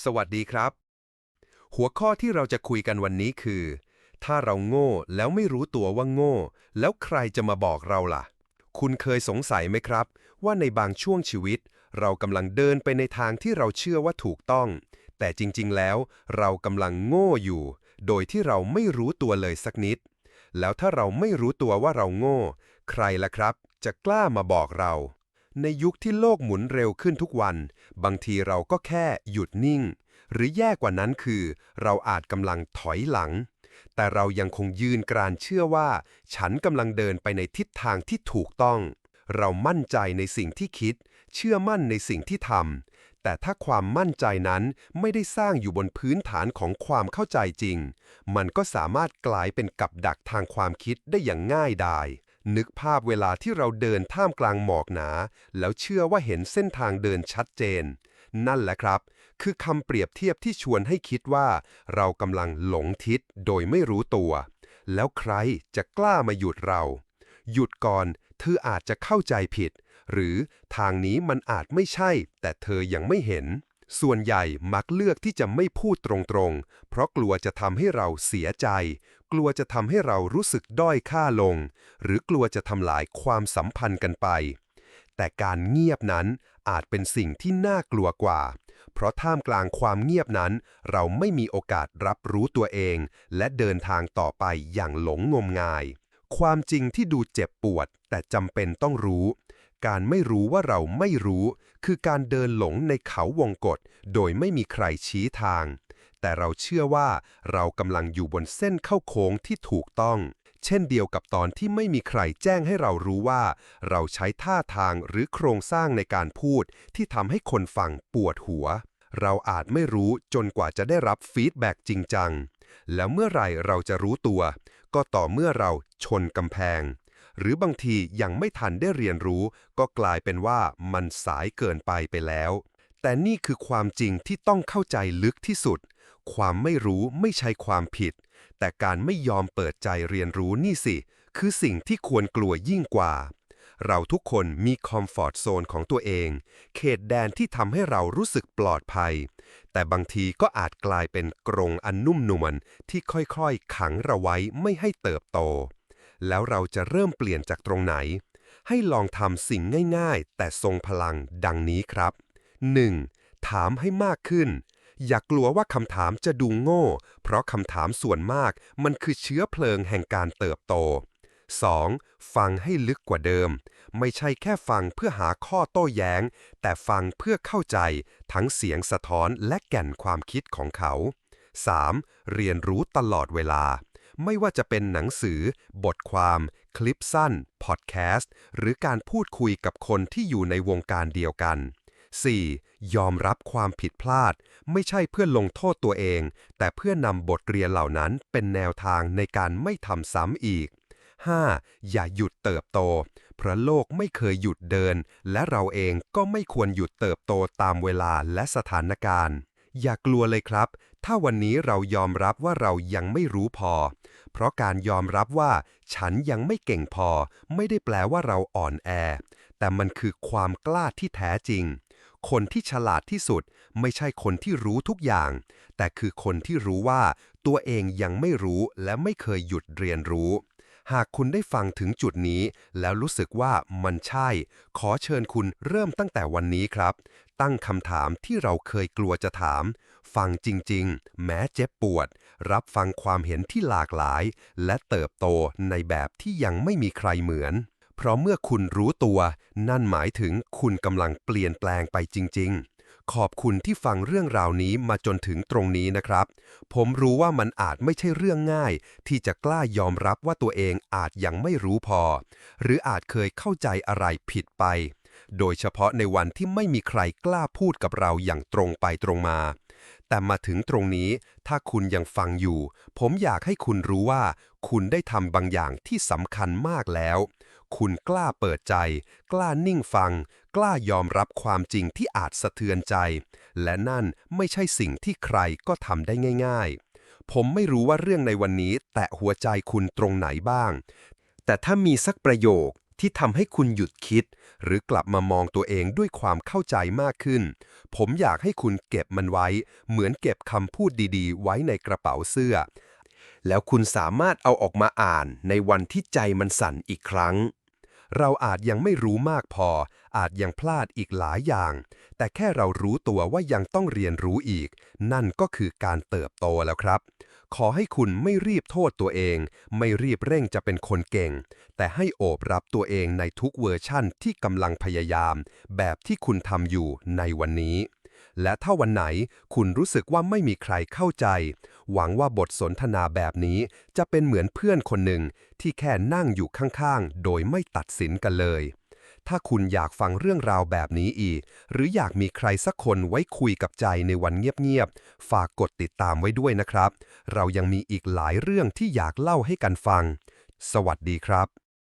สวัสดีครับ หัวข้อที่เราจะคุยกันวันนี้คือ ถ้าเราโง่แล้วไม่รู้ตัวว่าโง่ แล้วใครจะมาบอกเราล่ะ คุณเคยสงสัยไหมครับ ว่าในบางช่วงชีวิต เรากำลังเดินไปในทางที่เราเชื่อว่าถูกต้อง แต่จริงๆ แล้ว เรากำลังโง่อยู่ โดยที่เราไม่รู้ตัวเลยสักนิด แล้วถ้าเราไม่รู้ตัวว่าเราโง่ ใครล่ะครับ จะกล้ามาบอกเรา ในยุคที่โลกหมุนเร็วขึ้นทุกวัน บางทีเราก็แค่หยุดนิ่ง หรือแย่กว่านั้นคือ เราอาจกำลังถอยหลัง แต่เรายังคงยืนกรานเชื่อว่า ฉันกำลังเดินไปในทิศทางที่ถูกต้อง เรามั่นใจในสิ่งที่คิด เชื่อมั่นในสิ่งที่ทำแต่ถ้าความมั่นใจนั้นไม่ได้สร้างอยู่บนพื้นฐานของความเข้าใจจริง มันก็สามารถกลายเป็นกับดักทางความคิดได้อย่างง่ายดาย นึกภาพเวลาที่เราเดินท่ามกลางหมอกหนา แล้วเชื่อว่าเห็นเส้นทางเดินชัดเจน นั่นแหละครับ คือคำเปรียบเทียบที่ชวนให้คิดว่า เรากำลังหลงทิศโดยไม่รู้ตัว แล้วใครจะกล้ามาหยุดเรา หยุดก่อนเธออาจจะเข้าใจผิด หรือทางนี้มันอาจไม่ใช่ แต่เธอยังไม่เห็น ส่วนใหญ่มักเลือกที่จะไม่พูดตรงๆ เพราะกลัวจะทำให้เราเสียใจ กลัวจะทำให้เรารู้สึกด้อยค่าลง หรือกลัวจะทำลายความสัมพันธ์กันไป แต่การเงียบนั้นอาจเป็นสิ่งที่น่ากลัวกว่า เพราะท่ามกลางความเงียบนั้น เราไม่มีโอกาสรับรู้ตัวเอง และเดินทางต่อไปอย่างหลงงมงาย ความจริงที่ดูเจ็บปวด แต่จำเป็นต้องรู้ การไม่รู้ว่าเราไม่รู้ คือการเดินหลงในเขาวงกฏโดยไม่มีใครชี้ทาง แต่เราเชื่อว่าเรากำลังอยู่บนเส้นเข้าโค้งที่ถูกต้อง เช่นเดียวกับตอนที่ไม่มีใครแจ้งให้เรารู้ว่า เราใช้ท่าทางหรือโครงสร้างในการพูด ที่ทำให้คนฟังปวดหัว เราอาจไม่รู้จนกว่าจะได้รับฟีดแบ็กจริงจังแล้วเมื่อไหร่เราจะรู้ตัว ก็ต่อเมื่อเราชนกำแพง หรือบางทียังไม่ทันได้เรียนรู้ ก็กลายเป็นว่ามันสายเกินไปไปแล้ว แต่นี่คือความจริงที่ต้องเข้าใจลึกที่สุด ความไม่รู้ไม่ใช่ความผิด แต่การไม่ยอมเปิดใจเรียนรู้นี่สิ คือสิ่งที่ควรกลัวยิ่งกว่าเราทุกคนมีคอมฟอร์ตโซนของตัวเอง เขตแดนที่ทำให้เรารู้สึกปลอดภัย แต่บางทีก็อาจกลายเป็นกรงอันนุ่มนวลที่ค่อยๆ ขังเราไว้ไม่ให้เติบโต แล้วเราจะเริ่มเปลี่ยนจากตรงไหน ให้ลองทำสิ่งง่ายๆ แต่ทรงพลังดังนี้ครับ 1. ถามให้มากขึ้น อย่ากลัวว่าคำถามจะดูโง่ เพราะคำถามส่วนมากมันคือเชื้อเพลิงแห่งการเติบโต 2. ฟังให้ลึกกว่าเดิม ไม่ใช่แค่ฟังเพื่อหาข้อโต้แย้ง แต่ฟังเพื่อเข้าใจทั้งเสียงสะท้อนและแก่นความคิดของเขา 3. เรียนรู้ตลอดเวลา ไม่ว่าจะเป็นหนังสือ บทความ คลิปสั้น พอดแคสต์ หรือการพูดคุยกับคนที่อยู่ในวงการเดียวกัน 4. ยอมรับความผิดพลาด ไม่ใช่เพื่อลงโทษตัวเอง แต่เพื่อนำบทเรียนเหล่านั้นเป็นแนวทางในการไม่ทำซ้ำอีก 5. อย่าหยุดเติบโต เพราะโลกไม่เคยหยุดเดิน และเราเองก็ไม่ควรหยุดเติบโตตามเวลาและสถานการณ์ อย่ากลัวเลยครับ ถ้าวันนี้เรายอมรับว่าเรายังไม่รู้พอ เพราะการยอมรับว่าฉันยังไม่เก่งพอ ไม่ได้แปลว่าเราอ่อนแอ แต่มันคือความกล้าที่แท้จริง คนที่ฉลาดที่สุดไม่ใช่คนที่รู้ทุกอย่าง แต่คือคนที่รู้ว่าตัวเองยังไม่รู้และไม่เคยหยุดเรียนรู้ หากคุณได้ฟังถึงจุดนี้ แล้วรู้สึกว่ามันใช่ ขอเชิญคุณเริ่มตั้งแต่วันนี้ครับ ตั้งคำถามที่เราเคยกลัวจะถาม ฟังจริง ๆ แม้เจ็บปวด รับฟังความเห็นที่หลากหลาย และเติบโตในแบบที่ยังไม่มีใครเหมือน เพราะเมื่อคุณรู้ตัว นั่นหมายถึงคุณกำลังเปลี่ยนแปลงไปจริง ๆ ขอบคุณที่ฟังเรื่องราวนี้มาจนถึงตรงนี้นะครับ ผมรู้ว่ามันอาจไม่ใช่เรื่องง่าย ที่จะกล้ายอมรับว่าตัวเองอาจยังไม่รู้พอ หรืออาจเคยเข้าใจอะไรผิดไป โดยเฉพาะในวันที่ไม่มีใครกล้าพูดกับเราอย่างตรงไปตรงมา แต่มาถึงตรงนี้ ถ้าคุณยังฟังอยู่ ผมอยากให้คุณรู้ว่า คุณได้ทำบางอย่างที่สำคัญมากแล้ว คุณกล้าเปิดใจ กล้านิ่งฟัง กล้ายอมรับความจริงที่อาจสะเทือนใจ และนั่นไม่ใช่สิ่งที่ใครก็ทำได้ง่าย ๆ ผมไม่รู้ว่าเรื่องในวันนี้ แตะหัวใจคุณตรงไหนบ้าง แต่ถ้ามีสักประโยคที่ทำให้คุณหยุดคิด หรือกลับมามองตัวเองด้วยความเข้าใจมากขึ้น ผมอยากให้คุณเก็บมันไว้ เหมือนเก็บคำพูดดีๆ ไว้ในกระเป๋าเสื้อ แล้วคุณสามารถเอาออกมาอ่านในวันที่ใจมันสั่นอีกครั้ง เราอาจยังไม่รู้มากพอ อาจยังพลาดอีกหลายอย่าง แต่แค่เรารู้ตัวว่ายังต้องเรียนรู้อีก นั่นก็คือการเติบโตแล้วครับ ขอให้คุณไม่รีบโทษตัวเอง ไม่รีบเร่งจะเป็นคนเก่ง แต่ให้โอบรับตัวเองในทุกเวอร์ชั่นที่กำลังพยายาม แบบที่คุณทำอยู่ในวันนี้และถ้าวันไหนคุณรู้สึกว่าไม่มีใครเข้าใจ หวังว่าบทสนทนาแบบนี้จะเป็นเหมือนเพื่อนคนหนึ่งที่แค่นั่งอยู่ข้างๆ โดยไม่ตัดสินกันเลย ถ้าคุณอยากฟังเรื่องราวแบบนี้อีก หรืออยากมีใครสักคนไว้คุยกับใจในวันเงียบๆ ฝากกดติดตามไว้ด้วยนะครับ เรายังมีอีกหลายเรื่องที่อยากเล่าให้กันฟัง สวัสดีครับ